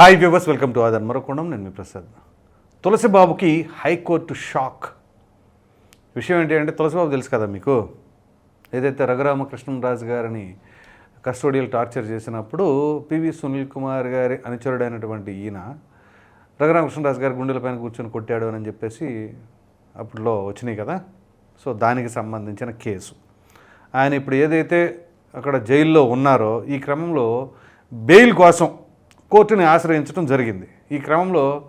Hi viewers welcome to other మరొకొండం నేను మీ ప్రసాద్ తులసిబాబుకి హైకోర్టు షాక్. విషయం ఏంటి అంటే తులసిబాబు తెలుసు కదా మీకు? ఏదైతే రఘురామకృష్ణరాజు గారిని కస్టోడియల్ టార్చర్ చేసినప్పుడు పివి సునీల్ కుమార్ గారి అనుచరుడైనటువంటి ఈయన రఘురామకృష్ణరాజు గారి గుండెలపైన కూర్చొని కొట్టాడు అని చెప్పేసి అప్పట్లో వచ్చినాయి కదా? సో దానికి సంబంధించిన కేసు. ఆయన ఇప్పుడు ఏదైతే అక్కడ జైల్లో ఉన్నారో ఈ క్రమంలో బెయిల్ కోసం కోర్టుని ఆశ్రయించడం జరిగింది. ఈ క్రమంలో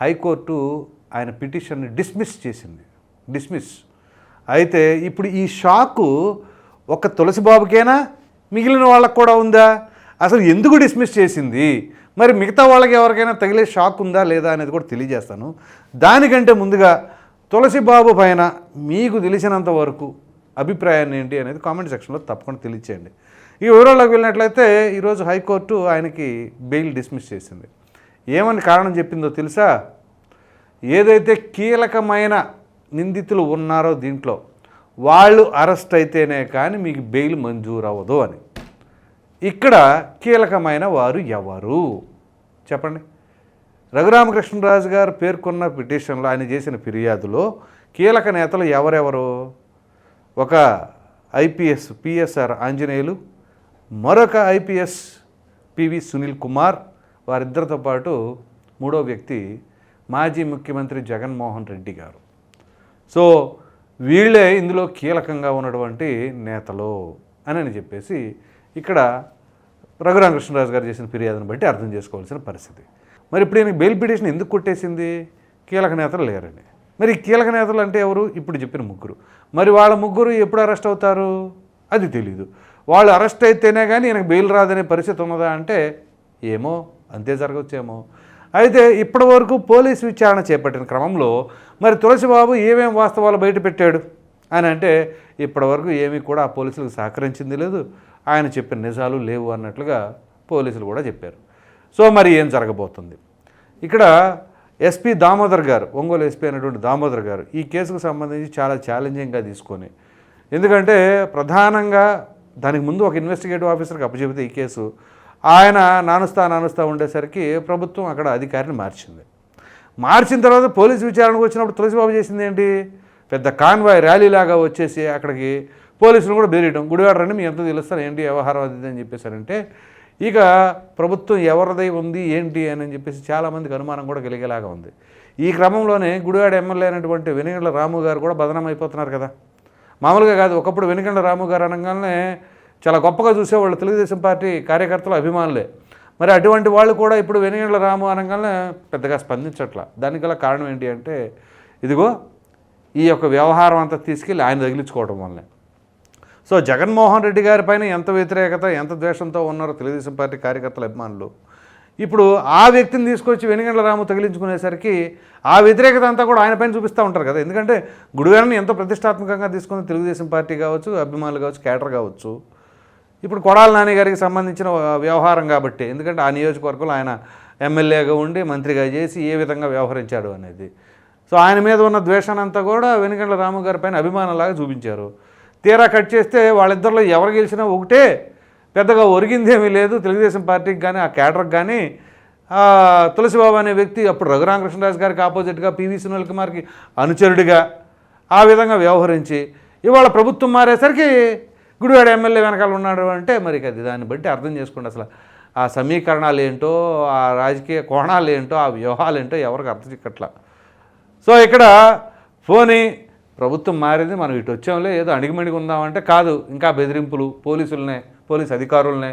హైకోర్టు ఆయన పిటిషన్ని డిస్మిస్ చేసింది. డిస్మిస్. అయితే ఇప్పుడు ఈ షాకు ఒక తులసిబాబుకేనా? మిగిలిన వాళ్ళకు కూడా ఉందా? అసలు ఎందుకు డిస్మిస్ చేసింది? మరి మిగతా వాళ్ళకి ఎవరికైనా తగిలే షాక్ ఉందా లేదా అనేది కూడా తెలియజేస్తాను. దానికంటే ముందుగా తులసిబాబు పైన మీకు తెలిసినంత వరకు అభిప్రాయాన్ని ఏంటి అనేది కామెంట్ సెక్షన్లో తప్పకుండా తెలియచేయండి. ఈ వివరాల్లోకి వెళ్ళినట్లయితే ఈరోజు హైకోర్టు ఆయనకి బెయిల్ డిస్మిస్ చేసింది. ఏమని కారణం చెప్పిందో తెలుసా? ఏదైతే కీలకమైన నిందితులు ఉన్నారో దీంట్లో వాళ్ళు అరెస్ట్ అయితేనే కానీ మీకు బెయిల్ మంజూరు అవ్వదు అని. ఇక్కడ కీలకమైన వారు ఎవరు? చెప్పండి. రఘురామకృష్ణరాజు గారు పేర్కొన్న పిటిషన్లో ఆయన చేసిన ఫిర్యాదులో కీలక నేతలు ఎవరెవరు? ఒక IPS P S R Anjaneyulu మరొక IPS P V Sunil Kumar వారిద్దరితో పాటు మూడో వ్యక్తి మాజీ ముఖ్యమంత్రి జగన్మోహన్ రెడ్డి గారు. సో వీళ్ళే ఇందులో కీలకంగా ఉన్నటువంటి నేతలు అని అని చెప్పేసి ఇక్కడ రఘురామకృష్ణరాజు గారు చేసిన ఫిర్యాదును బట్టి అర్థం చేసుకోవాల్సిన పరిస్థితి. మరి ఇప్పుడు ఈయనకి బెయిల్ పిటిషన్ ఎందుకు కొట్టేసింది? కీలక నేతలు లేరండి మరి కీలక నేతలు అంటే ఎవరు? ఇప్పుడు చెప్పిన ముగ్గురు. మరి వాళ్ళ ముగ్గురు ఎప్పుడు అరెస్ట్ అవుతారు? అది తెలీదు. వాళ్ళు అరెస్ట్ అయితేనే కానీ ఈయనకు బెయిల్ రాదనే పరిస్థితి ఉన్నదా అంటే ఏమో అంతే జరగవచ్చేమో అయితే ఇప్పటి వరకు పోలీసు విచారణ చేపట్టిన క్రమంలో మరి తులసిబాబు ఏమేం వాస్తవాలు బయట పెట్టాడు? అని అంటే ఇప్పటివరకు ఏమీ కూడా ఆ పోలీసులకు సహకరించింది లేదు. ఆయన చెప్పిన నిజాలు లేవు అన్నట్లుగా పోలీసులు కూడా చెప్పారు. సో మరి ఏం జరగబోతుంది? ఇక్కడ ఎస్పీ దామోదర్ గారు ఒంగోలు ఎస్పీ అయినటువంటి దామోదర్ గారు ఈ కేసుకు సంబంధించి చాలా ఛాలెంజింగ్గా తీసుకొని ఎందుకంటే ప్రధానంగా దానికి ముందు ఒక ఇన్వెస్టిగేటివ్ ఆఫీసర్కి అప్పచెబితే ఈ కేసు ఆయన నానుస్తా నానుస్తా ఉండేసరికి ప్రభుత్వం అక్కడ అధికారిని మార్చింది. మార్చిన తర్వాత పోలీసు విచారణకు వచ్చినప్పుడు తులసిబాబు చేసింది ఏంటి? పెద్ద కాన్వాయ్ ర్యాలీ లాగా వచ్చేసి అక్కడికి పోలీసులు కూడా బెదిరియడం గుడివాడ రండి మీ ఎంత తెలుస్తాను ఏంటి వ్యవహారం అది అని చెప్పేశారంటే ఇక ప్రభుత్వం ఎవరిదై ఉంది ఏంటి అని చెప్పేసి చాలామందికి అనుమానం కూడా కలిగేలాగా ఉంది. ఈ క్రమంలోనే గుడివాడ ఎమ్మెల్యే అయినటువంటి వెనుగండ్ల రాము గారు కూడా బదనం అయిపోతున్నారు కదా. మామూలుగా కాదు ఒకప్పుడు వెనుకండ రాము గారు అనగానే చాలా గొప్పగా చూసేవాళ్ళు తెలుగుదేశం పార్టీ కార్యకర్తలు అభిమానులే. మరి అటువంటి వాళ్ళు కూడా ఇప్పుడు వెనుగండ్ల రాము అనగానే పెద్దగా స్పందించట్ల. దానికి గల కారణం ఏంటి అంటే ఇదిగో ఈ యొక్క వ్యవహారం అంతా తీసుకెళ్ళి ఆయన తగిలించుకోవడం వల్లనే. సో జగన్మోహన్ రెడ్డి గారి పైన ఎంత వ్యతిరేకత ఎంత ద్వేషంతో ఉన్నారో తెలుగుదేశం పార్టీ కార్యకర్తల అభిమానులు ఇప్పుడు ఆ వ్యక్తిని తీసుకొచ్చి వెనుగండ్ల రాము తగిలించుకునేసరికి ఆ వ్యతిరేకత అంతా కూడా ఆయన పైన చూపిస్తూ ఉంటారు కదా. ఎందుకంటే గుడివారిని ఎంతో ప్రతిష్టాత్మకంగా తీసుకున్న తెలుగుదేశం పార్టీ కావచ్చు అభిమానులు కావచ్చు కేటర్ కావచ్చు. ఇప్పుడు కొడాల నాని గారికి సంబంధించిన వ్యవహారం కాబట్టి ఎందుకంటే ఆ నియోజకవర్గంలో ఆయన ఎమ్మెల్యేగా ఉండి మంత్రిగా చేసి ఏ విధంగా వ్యవహరించాడు అనేది. సో ఆయన మీద ఉన్న ద్వేషానంతా కూడా వెనుగండ్ల రాము గారి పైన అభిమానంలాగా చూపించారు. తీరా కట్ చేస్తే వాళ్ళిద్దరిలో ఎవరు గెలిచినా ఒకటే పెద్దగా ఒరిగిందేమీ లేదు. తెలుగుదేశం పార్టీకి కానీ ఆ కేటర్కి కానీ తులసిబాబు అనే వ్యక్తి అప్పుడు రఘురామకృష్ణరాజు గారికి ఆపోజిట్గా పివి సునీల్ కుమార్కి అనుచరుడిగా ఆ విధంగా వ్యవహరించి ఇవాళ ప్రభుత్వం మారేసరికి గుడివాడ ఎమ్మెల్యే వెనకాల ఉన్నాడు అంటే మరి అది దాన్ని బట్టి అర్థం చేసుకోండి అసలు. ఆ సమీకరణాలు ఏంటో ఆ రాజకీయ కోణాలు ఏంటో ఆ వ్యూహాలు ఏంటో ఎవరికి అర్థం చిక్కట్లా. సో ఇక్కడ ఫోని ప్రభుత్వం మారింది మనం ఇటు వచ్చాంలే ఏదో అణిగిమణిగి ఉందామంటే కాదు. ఇంకా బెదిరింపులు పోలీసులనే పోలీస్ అధికారులనే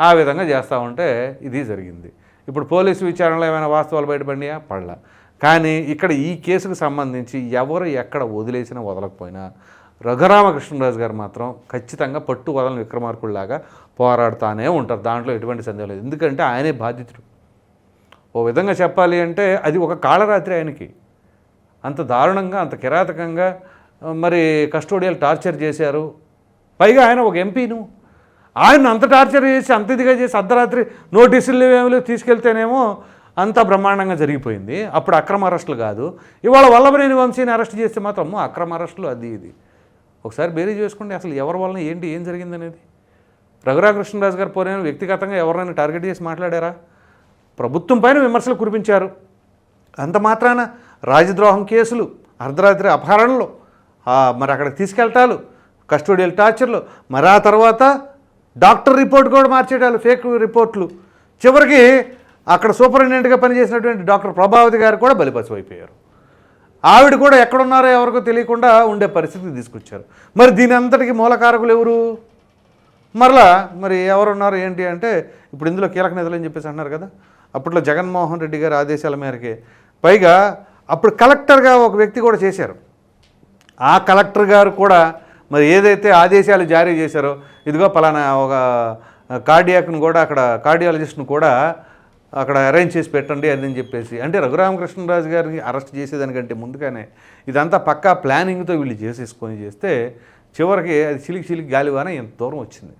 ఆ విధంగా చేస్తూ ఉంటే ఇది జరిగింది. ఇప్పుడు పోలీసు విచారణలో ఏమైనా వాస్తవాలు బయటపడినాయా? పడలా. కానీ ఇక్కడ ఈ కేసుకు సంబంధించి ఎవరు ఎక్కడ వదిలేసినా వదలకపోయినా రఘురామకృష్ణరాజు గారు మాత్రం ఖచ్చితంగా పట్టు వదలని విక్రమార్కుల్లాగా పోరాడుతూనే ఉంటారు. దాంట్లో ఎటువంటి సందేహం లేదు. ఎందుకంటే ఆయనే బాధితుడు. ఓ విధంగా చెప్పాలి అంటే అది ఒక కాళరాత్రి ఆయనకి. అంత దారుణంగా అంత కిరాతకంగా మరి కస్టోడియల్ టార్చర్ చేశారు. పైగా ఆయన ఒక ఎంపీను. ఆయన అంత టార్చర్ చేసి అంత ఇదిగా చేసి అర్ధరాత్రి నోటీసులు ఏమో తీసుకెళ్తేనేమో అంత బ్రహ్మాండంగా జరిగిపోయింది. అప్పుడు అక్రమ అరెస్టులు కాదు. ఇవాళ వల్లభనేని వంశీని అరెస్ట్ చేస్తే మాత్రం అమ్మో, అక్రమ అరెస్టులు అది ఇది. ఒకసారి బేరీ చేసుకోండి అసలు ఎవరి వలన ఏంటి ఏం జరిగిందనేది. రఘురాకృష్ణరాజు గారు పోయిన వ్యక్తిగతంగా ఎవరైనా టార్గెట్ చేసి మాట్లాడారా? ప్రభుత్వం పైన విమర్శలు కురిపించారు. అంత మాత్రాన రాజద్రోహం కేసులు అర్ధరాత్రి అపహరణలు మరి అక్కడికి తీసుకెళ్తాలు కస్టోడియల్ టార్చర్లు మరి ఆ తర్వాత డాక్టర్ రిపోర్ట్ కూడా మార్చేటాలు ఫేక్ రిపోర్ట్లు. చివరికి అక్కడ సూపరింటెండెంట్గా పనిచేసినటువంటి డాక్టర్ ప్రభావతి గారు కూడా బలిపశు అయిపోయారు ఆవిడ కూడా ఎక్కడున్నారో ఎవరికో తెలియకుండా ఉండే పరిస్థితికి తీసుకొచ్చారు. మరి దీని అంతటికి మూలకారకులు ఎవరు? మరలా మరి ఎవరున్నారు ఏంటి అంటే ఇప్పుడు ఇందులో కీలక నేతలు అని చెప్పేసి అన్నారు కదా? అప్పట్లో జగన్మోహన్ రెడ్డి గారి ఆదేశాల మేరకే. పైగా అప్పుడు కలెక్టర్గా ఒక వ్యక్తి కూడా చేశారు. ఆ కలెక్టర్ గారు కూడా మరి ఏదైతే ఆదేశాలు జారీ చేశారో ఇదిగో పలానా ఒక కార్డియాక్ను కూడా అక్కడ కార్డియాలజిస్ట్ను కూడా అక్కడ అరేంజ్ చేసి పెట్టండి అని చెప్పేసి. అంటే రఘురామకృష్ణరాజు గారిని అరెస్ట్ చేసేదానికంటే ముందుగానే ఇదంతా పక్కా ప్లానింగ్తో వీళ్ళు చేసేసుకొని చేస్తే చివరికి అది చిలికి చిలికి గాలివాన ఎంత దూరం వచ్చింది.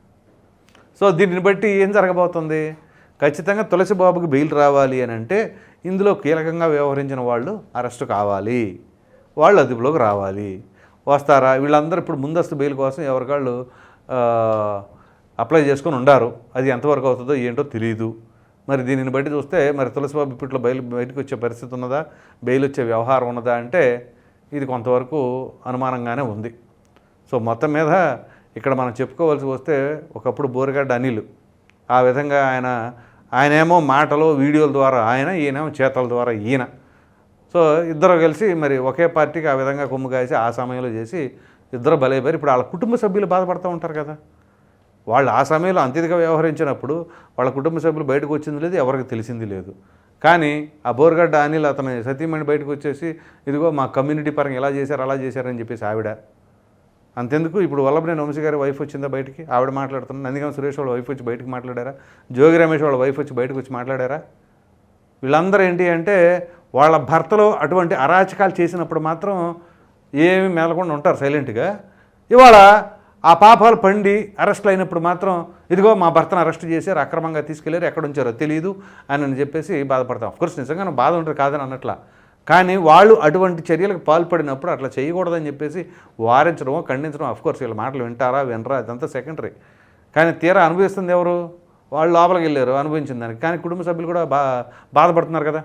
సో దీనిని బట్టి ఏం జరగబోతుంది? ఖచ్చితంగా తులసి బాబుకి బెయిల్ రావాలి అని అంటే ఇందులో కీలకంగా వ్యవహరించిన వాళ్ళు అరెస్ట్ కావాలి. వాళ్ళు అదుపులోకి రావాలి. వస్తారా? వీళ్ళందరూ ఇప్పుడు ముందస్తు బెయిల్ కోసం ఎవరికాళ్ళు అప్లై చేసుకొని ఉండారు. అది ఎంతవరకు అవుతుందో ఏంటో తెలియదు మరి దీనిని బట్టి చూస్తే మరి తులసిబాబు ఇప్పట్లో బయలు బయటకు వచ్చే పరిస్థితి ఉన్నదా? బెయిల్ వచ్చే వ్యవహారం ఉన్నదా అంటే ఇది కొంతవరకు అనుమానంగానే ఉంది. సో మొత్తం మీద ఇక్కడ మనం చెప్పుకోవాల్సి వస్తే ఒకప్పుడు బోరిగడ్డ అనిల్ ఆ విధంగా ఆయన ఆయనేమో మాటలు వీడియోల ద్వారా ఆయన ఈయనేమో చేతల ద్వారా ఈయన. సో ఇద్దరు కలిసి మరి ఒకే పార్టీకి ఆ విధంగా కొమ్ము కాసి ఆ సమయంలో చేసి ఇద్దరు బలైపోయారు. ఇప్పుడు వాళ్ళ కుటుంబ సభ్యులు బాధపడుతూ ఉంటారు కదా. వాళ్ళు ఆ సమయంలో అంతిదిగా వ్యవహరించినప్పుడు వాళ్ళ కుటుంబ సభ్యులు బయటకు వచ్చింది లేదు ఎవరికి తెలిసింది లేదు. కానీ ఆ బోర్గడ్డ అనిల్ అతని సతీమణి బయటకు వచ్చేసి ఇదిగో మా కమ్యూనిటీ పరంగా ఎలా చేశారు అలా చేశారని చెప్పేసి ఆవిడ. అంతెందుకు? ఇప్పుడు వల్లభనేని వంశీ గారి వైఫ్ వచ్చిందా బయటికి? ఆవిడ మాట్లాడుతున్నాను నందిగం సురేష్ వాళ్ళ వైఫ్ వచ్చి బయటకు మాట్లాడారా? జోగి రమేష్ వాళ్ళ వైఫ్ వచ్చి బయటకు వచ్చి మాట్లాడారా? వీళ్ళందరూ ఏంటి అంటే వాళ్ళ భర్తలో అటువంటి అరాచకాలు చేసినప్పుడు మాత్రం ఏమి మేలకుండా ఉంటారు సైలెంట్గా. ఇవాళ ఆ పాపాలు పండి అరెస్ట్లు అయినప్పుడు మాత్రం ఇదిగో మా భర్తను అరెస్ట్ చేశారు అక్రమంగా తీసుకెళ్ళారు ఎక్కడ ఉంచారో తెలియదు అని అని చెప్పేసి బాధపడతాం. అఫ్కోర్స్ నిజంగా బాధ ఉంటుంది కాదని అన్నట్ల. కానీ వాళ్ళు అటువంటి చర్యలకు పాల్పడినప్పుడు అట్లా చేయకూడదని చెప్పేసి వారించడం ఖండించడం అఫ్కోర్స్ వీళ్ళ మాటలు వింటారా వినరా అదంతా సెకండరీ కానీ తీరా అనుభవిస్తుంది ఎవరు? వాళ్ళు లోపలికి వెళ్ళారు అనుభవించిన దానికి. కానీ కుటుంబ సభ్యులు కూడా బా బాధపడుతున్నారు కదా.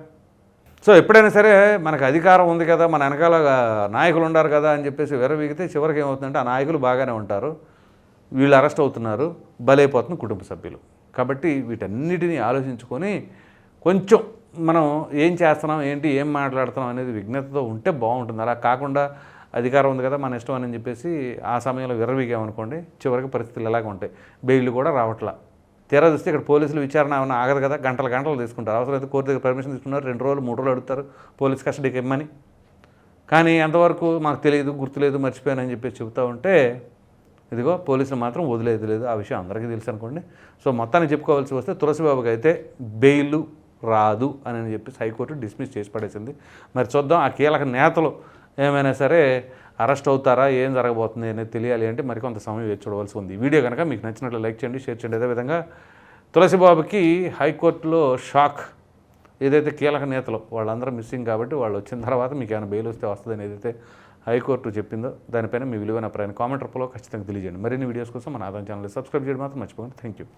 సో ఎప్పుడైనా సరే మనకు అధికారం ఉంది కదా మన వెనకాల నాయకులు ఉన్నారు కదా అని చెప్పేసి విరవీగితే చివరికి ఏమవుతుందంటే ఆ నాయకులు బాగానే ఉంటారు. వీళ్ళు అరెస్ట్ అవుతున్నారు బలైపోతున్న కుటుంబ సభ్యులు. కాబట్టి వీటన్నిటిని ఆలోచించుకొని కొంచెం మనం ఏం చేస్తున్నాం ఏంటి ఏం మాట్లాడుతున్నాం అనేది విఘ్నతతో ఉంటే బాగుంటుంది. అలా కాకుండా అధికారం ఉంది కదా మన ఇష్టం అని చెప్పేసి ఆ సమయంలో విర్రవీగామనుకోండి చివరికి పరిస్థితులు ఎలాగ ఉంటాయి? బెయిల్ కూడా రావట్లా. తీరా చూస్తే ఇక్కడ పోలీసులు విచారణ ఏమైనా ఆగదు కదా? గంటల గంటలు తీసుకుంటారు. అవసరమైతే కోర్టు దగ్గర పర్మిషన్ తీసుకున్నారు. రెండు రోజులు మూడు రోజులు అడుగుతారు. పోలీస్ కస్టడీకి ఇమ్మని. కానీ ఎంతవరకు మాకు తెలియదు గుర్తులేదు మర్చిపోయానని చెప్పేసి చెబుతూ ఉంటే ఇదిగో పోలీసులు మాత్రం వదిలేదు లేదు. ఆ విషయం అందరికీ తెలుసు అనుకోండి. సో మొత్తాన్ని చెప్పుకోవాల్సి వస్తే తులసిబాబుకి అయితే బెయిల్ రాదు అని చెప్పేసి హైకోర్టు డిస్మిస్ చేసి పడేసింది. మరి చూద్దాం ఆ కీలక నేతలు ఏమైనా సరే అరెస్ట్ అవుతారా? ఏం జరగబోతుంది అనేది తెలియాలి అంటే మరికొంత సమయం వేచి చూడవలసి ఉంది. వీడియో కనుక మీకు నచ్చినట్లు లైక్ చేయండి షేర్ చేయండి. అదేవిధంగా తులసిబాబుకి హైకోర్టులో షాక్. ఏదైతే కీలక నేతలు వాళ్ళందరూ మిస్సింగ్ కాబట్టి వాళ్ళు వచ్చిన తర్వాత మీకు ఏమైనా బెయిల్ వస్తే వస్తుందని ఏదైతే హైకోర్టు చెప్పిందో దానిపైన మీ విలువైన అభిప్రాయాన్ని కామెంట్ రూపంలో ఖచ్చితంగా తెలియజేయండి. మరిన్ని వీడియోస్ కోసం మన ఆదాయం ఛానల్ సబ్స్క్రైబ్ చేయడం మాత్రం మర్చిపోకండి. Thank you